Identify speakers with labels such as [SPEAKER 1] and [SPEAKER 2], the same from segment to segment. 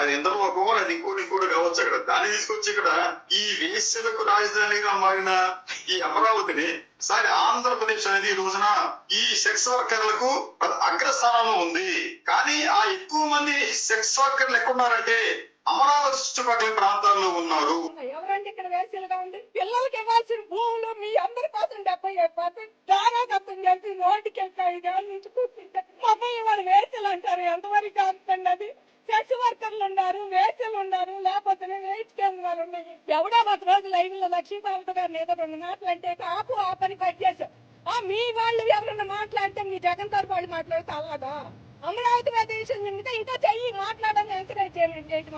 [SPEAKER 1] అది ఇంద్రలోకం అది ఇంకోటి ఇంకోటి కావచ్చు అక్కడ. దాన్ని తీసుకొచ్చి ఇక్కడ ఈ వేశ్యలకు రాజధానిగా మారిన ఈ అమరావతిని సరే ఆంధ్రప్రదేశ్ అనేది ఈ రోజున ఈ సెక్స్ వర్కర్లకు అగ్రస్థానంలో ఉంది. కానీ ఆ ఎక్కువ మంది సెక్స్ వర్కర్లు ఎక్కడున్నారంటే అమరావతి చుట్టుపక్కల ప్రాంతాల్లో ఉన్నారు.
[SPEAKER 2] ఎవరంటే ఇక్కడ వేసలుగా ఉంది పిల్లలకి ఇవ్వాల్సిన భూములు మీ అందరి కోసం డెబ్బై ఐదు పర్సెంట్ దానా తప్పని చెప్పి నోటికి ఐదు ఏళ్ళ నుంచి కూర్చుంటే పాపం ఇవాళ వేసలు అంటారు. ఎంతవరకు కాదండి అది? సెక్స్ వర్కర్లు ఉన్నారు వేసలు ఉన్నారు లేకపోతే వెయిట్ కేంద్రాలు ఉన్నాయి ఎవడో ఒక రోజు లైవ్లో లక్ష్మీపార్వతి గారిని ఏదో రెండు మాటలు అంటే కాపు ఆ పని కట్ చేశాం ఆ మీ వాళ్ళు ఎవరన్నా మాట్లాడితే మీ జగన్ తరపు వాళ్ళు మాట్లాడితే అలాగా? అమరావతి మీద ఇంకా చెయ్యి మాట్లాడని ఎంకరేజ్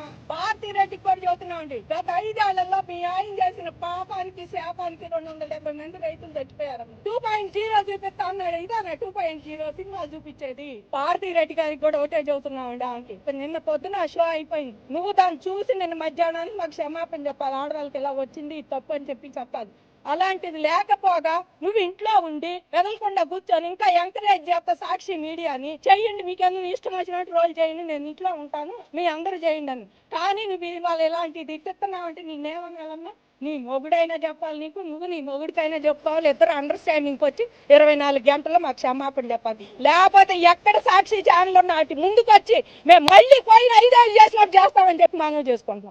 [SPEAKER 2] రెడ్డి రెడ్డికి కూడా చెబుతున్నామండి గత ఐదేళ్ళలో మీ ఆయన చేసిన పాపానికి శాపానికి రెండు వందల డెబ్బై మంది రైతులు చచ్చిపోయారు. టూ పాయింట్ జీరో చూపిస్తా అన్నాడు. ఇదే టూ పాయింట్ జీరో సినిమా చూపించేది? భారతీ రెడ్డి గారికి కూడా ఒకటే చెబుతున్నామండి ఆమెకి. నిన్న పొద్దున షో అయిపోయింది. నువ్వు దాన్ని చూసి నిన్న మధ్యాహ్నానికి మాకు క్షమాపణ చెప్పాలి. ఆడవాళ్ళకి ఇలా వచ్చింది తప్పు అని చెప్పి చెప్పాలి. అలాంటిది లేకపోగా నువ్వు ఇంట్లో ఉండి వెదలకుండా కూర్చొని ఇంకా ఎంకరేజ్ చేస్తా సాక్షి మీడియాని చెయ్యండి మీకు ఇష్టం వచ్చినట్టు రోల్ చేయండి నేను ఇంట్లో ఉంటాను మీ అందరూ చేయండి అని. కానీ నువ్వు ఇవాళ ఇలాంటిది తిట్టున్నావు అంటే నేనేమన్నా నీ మొగుడైనా చెప్పాలి నీకు నువ్వు నీ మొగుడికైనా చెప్పాలి ఇద్దరు అండర్స్టాండింగ్ వచ్చి ఇరవై నాలుగు గంటల్లో మాకు క్షమాపణ చెప్పాలి. లేకపోతే ఎక్కడ సాక్షి ఛానల్ ఉన్న వాటి ముందుకు వచ్చి మేము మళ్ళీ పోయిన ఐదేళ్ళు చేసినట్టు చేస్తామని చెప్పి మనం చేసుకుంటాం